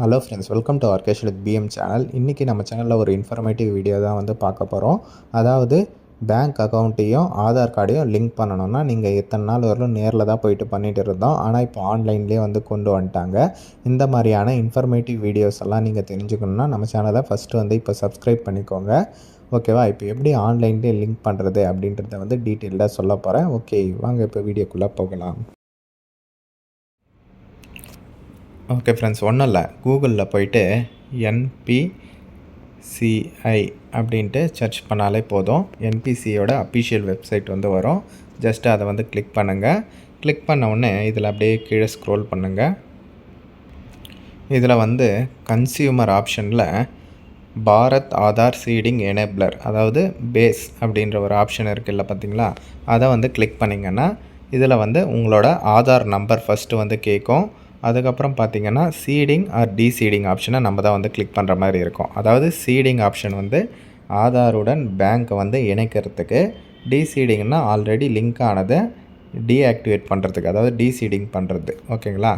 Hello friends welcome to Arkesh with PM channel இன்றைக்கி நம்ம சேனலில் ஒரு இன்ஃபர்மேட்டிவ் வீடியோ தான் வந்து பார்க்க போகிறோம் அதாவது பேங்க் அக்கௌண்ட்டையும் ஆதார் கார்டையும் லிங்க் பண்ணணும்னா நீங்கள் எத்தனை நாள் வரலும் நேரில் தான் போயிட்டு பண்ணிகிட்டு இருந்தோம். ஆனால் இப்போ ஆன்லைன்லேயே வந்து கொண்டு வந்துட்டாங்க. இந்த மாதிரியான இன்ஃபர்மேட்டிவ் வீடியோஸ் எல்லாம் நீங்கள் தெரிஞ்சுக்கணுன்னா நம்ம சேனலை ஃபஸ்ட்டு வந்து இப்போ சப்ஸ்கிரைப் பண்ணிக்கோங்க. ஓகேவா இப்போ எப்படி ஆன்லைன்லேயே லிங்க் பண்ணுறது அப்படின்றத வந்து டீட்டெயில்டாக சொல்ல போகிறேன் ஓகே வாங்க இப்போ வீடியோக்குள்ளே போகலாம். ஓகே ஃப்ரெண்ட்ஸ் ஒன்றும் இல்லை கூகுளில் போயிட்டு என்பிசிஐ அப்படின்ட்டு சர்ச் பண்ணாலே போதும். என்பிசியோட அஃபிஷியல் வெப்சைட் வந்து வரும். ஜஸ்ட்டு அதை வந்து கிளிக் பண்ணுங்கள் கிளிக் பண்ண உடனே இதில் அப்படியே கீழே ஸ்க்ரோல் பண்ணுங்கள் இதில் வந்து கன்சியூமர் ஆப்ஷனில் பாரத் ஆதார் சீடிங் எனேப்ளர் அதாவது பேஸ் அப்படின்ற ஒரு ஆப்ஷன் இருக்குல்ல பார்த்தீங்களா அதை வந்து கிளிக் பண்ணிங்கன்னா இதில் வந்து உங்களோட ஆதார் நம்பர் ஃபஸ்ட்டு வந்து கேட்கும். அதுக்கப்புறம் பார்த்திங்கன்னா சீடிங் ஆர் டிசீடிங் ஆப்ஷனை நம்ம தான் வந்து கிளிக் பண்ணுற மாதிரி இருக்கும். அதாவது சீடிங் ஆப்ஷன் வந்து ஆதாருடன் பேங்க்கை வந்து இணைக்கிறதுக்கு டிசீடிங்னா ஆல்ரெடி லிங்க் ஆனதை டீஆக்டிவேட் பண்ணுறதுக்கு அதாவது டிசீடிங் பண்ணுறது ஓகேங்களா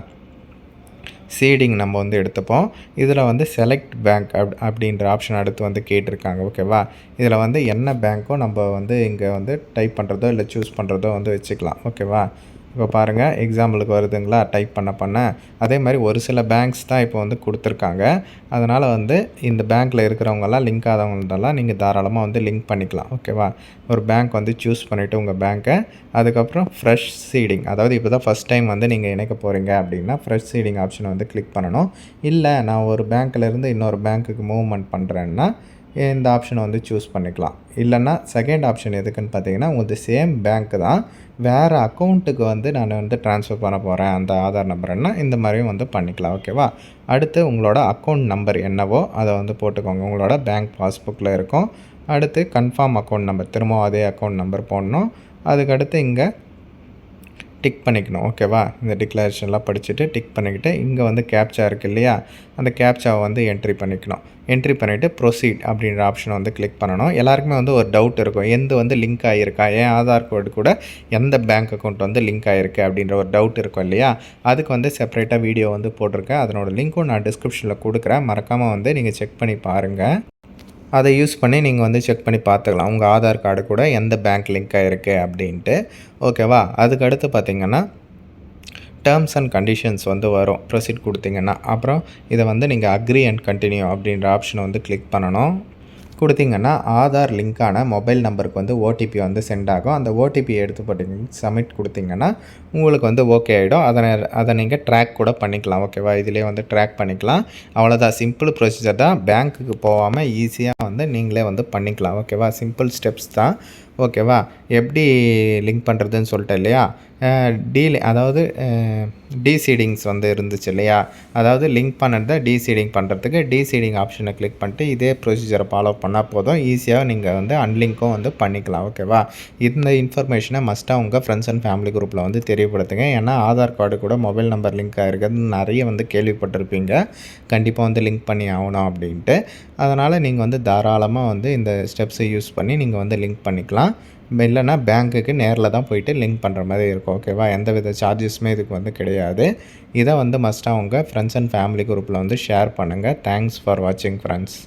சீடிங் நம்ம வந்து எடுத்துப்போம். இதில் வந்து செலக்ட் பேங்க் அப் அப்படின்ற ஆப்ஷன் அடுத்து வந்து கேட்டிருக்காங்க. ஓகேவா இதில் வந்து என்ன பேங்க்கோ நம்ம வந்து இங்கே வந்து டைப் பண்ணுறதோ இல்லை சூஸ் பண்ணுறதோ வந்து வச்சுக்கலாம். ஓகேவா இப்போ பாருங்கள் எக்ஸாம்பிளுக்கு வருதுங்களா? டைப் பண்ண பண்ண. அதே மாதிரி ஒரு சில பேங்க்ஸ் தான் இப்போ வந்து கொடுத்துருக்காங்க. அதனால் வந்து இந்த பேங்க்கில் இருக்கிறவங்கெல்லாம் லிங்க் ஆதவங்கள்டெல்லாம் நீங்கள் தாராளமாக வந்து லிங்க் பண்ணிக்கலாம். ஓகேவா ஒரு பேங்க் வந்து சூஸ் பண்ணிவிட்டு உங்கள் பேங்க்கை அதுக்கப்புறம் ஃப்ரெஷ் சீடிங் அதாவது இப்போ தான் ஃபஸ்ட் டைம் வந்து நீங்கள் இணைக்க போகிறீங்க அப்படின்னா ஃப்ரெஷ் சீடிங் ஆப்ஷனை வந்து கிளிக் பண்ணணும். இல்லை நான் ஒரு பேங்க்கிலேருந்து இன்னொரு பேங்க்குக்கு மூவ்மெண்ட் பண்ணுறேன்னா இந்த ஆப்ஷனை வந்து சூஸ் பண்ணிக்கலாம். இல்லைன்னா செகண்ட் ஆப்ஷன் எதுக்குன்னு பார்த்தீங்கன்னா உங்களுக்கு சேம் பேங்க்கு தான் வேறு அக்கௌண்ட்டுக்கு வந்து நான் வந்து ட்ரான்ஸ்ஃபர் பண்ண போகிறேன் அந்த ஆதார் நம்பர்னா இந்த மாதிரியும் வந்து பண்ணிக்கலாம் ஓகேவா அடுத்து உங்களோட அக்கௌண்ட் நம்பர் என்னவோ அதை வந்து போட்டுக்கோங்க. உங்களோட பேங்க் பாஸ்புக்கில் இருக்கும். அடுத்து கன்ஃபார்ம் அக்கௌண்ட் நம்பர் திரும்பவும் அதே அக்கௌண்ட் நம்பர் போடணும். அதுக்கடுத்து இங்கே டிக் பண்ணிக்கணும் ஓகேவா இந்த டிக்ளரேஷன்லாம் படிச்சுட்டு டிக் பண்ணிக்கிட்டு இங்கே வந்து கேப்ச்சா இருக்குது இல்லையா? அந்த கேப்ச்சாவை வந்து என்ட்ரி பண்ணிக்கணும். என்ட்ரி பண்ணிவிட்டு ப்ரொசீட் அப்படின்ற ஆப்ஷனை வந்து கிளிக் பண்ணணும். எல்லாருக்குமே வந்து ஒரு டவுட் இருக்கும். எந்த வந்து லிங்க் ஆகியிருக்கா ஏன் ஆதார் கார்டு கூட எந்த பேங்க் அக்கௌண்ட் வந்து லிங்க் ஆகிருக்கு அப்படின்ற ஒரு டவுட் இருக்கும் இல்லையா? அதுக்கு வந்து செப்பரேட்டாக வீடியோ வந்து போட்டிருக்கேன். அதனோட லிங்க்கும் நான் டிஸ்கிரிப்ஷனில் கொடுக்குறேன். மறக்காமல் வந்து நீங்கள் செக் பண்ணி பாருங்கள் அதை யூஸ் பண்ணி நீங்கள் வந்து செக் பண்ணி பார்த்துக்கலாம். உங்கள் ஆதார் கார்டு கூட எந்த பேங்க் லிங்க் இருக்குது அப்படின்ட்டு. ஓகேவா அதுக்கடுத்து பார்த்தீங்கன்னா பார்த்திங்கன்னா டேர்ம்ஸ் அண்ட் கண்டிஷன்ஸ் வந்து வரும். ப்ரொசீட் கொடுத்தீங்கன்னா. அப்புறம் இதை வந்து நீங்கள் அக்ரி அண்ட் கண்டினியூ அப்படின்ற ஆப்ஷனை வந்து கிளிக் பண்ணணும். கொடுத்தீங்கன்னா ஆதார் லிங்க்கான மொபைல் நம்பருக்கு வந்து ஓடிபி வந்து சென்ட் ஆகும். அந்த ஓடிபி எடுத்து போட்டிங்க சப்மிட் கொடுத்தீங்கன்னா உங்களுக்கு வந்து ஓகே ஆகிடும் அதை அதை நீங்கள் ட்ராக் கூட பண்ணிக்கலாம். ஓகேவா இதிலே வந்து ட்ராக் பண்ணிக்கலாம். அவ்வளோதான் சிம்பிள் ப்ரொசீஜர் தான். பேங்க்குக்கு போகாமல் ஈஸியாக வந்து நீங்களே வந்து பண்ணிக்கலாம். ஓகேவா சிம்பிள் ஸ்டெப்ஸ் தான். ஓகேவா எப்படி லிங்க் பண்ணுறதுன்னு சொல்லிட்டேன் இல்லையா? டீல் அதாவது டிசீடிங்ஸ் வந்து இருந்துச்சு இல்லையா? அதாவது லிங்க் பண்ணுறத டிசீடிங் பண்ணுறதுக்கு டிசீடிங் ஆப்ஷனை கிளிக் பண்ணிட்டு இதே ப்ரொசீஜரை ஃபாலோ பண்ணால் போதும். ஈஸியாக நீங்கள் வந்து அன்லிங்க்கும் வந்து பண்ணிக்கலாம் ஓகேவா இந்த இன்ஃபர்மேஷனை மஸ்ட்டாக உங்கள் ஃப்ரெண்ட்ஸ் அண்ட் ஃபேமிலி குரூப்பில் வந்து தெரியப்படுத்துங்க. ஏன்னா ஆதார் கார்டு கூட மொபைல் நம்பர் லிங்க் ஆகிருக்கிறது நிறைய வந்து கேள்விப்பட்டிருப்பீங்க. கண்டிப்பாக வந்து லிங்க் பண்ணி ஆகணும் அப்படின்ட்டு. அதனால் நீங்கள் வந்து தாராளமாக வந்து இந்த ஸ்டெப்ஸை யூஸ் பண்ணி நீங்கள் வந்து லிங்க் பண்ணிக்கலாம். இல்லைனா பேங்க்குக்கு நேரில் தான் போயிட்டு லிங்க் பண்ணுற மாதிரி இருக்கும் ஓகேவா எந்த வித சார்ஜஸுமே இதுக்கு வந்து கிடையாது. இதை வந்து மஸ்ட்டாக உங்கள் ஃப்ரெண்ட்ஸ் அண்ட் ஃபேமிலி குரூப்பில் வந்து ஷேர் பண்ணுங்கள் தேங்க்ஸ் ஃபார் வாட்சிங் ஃப்ரெண்ட்ஸ்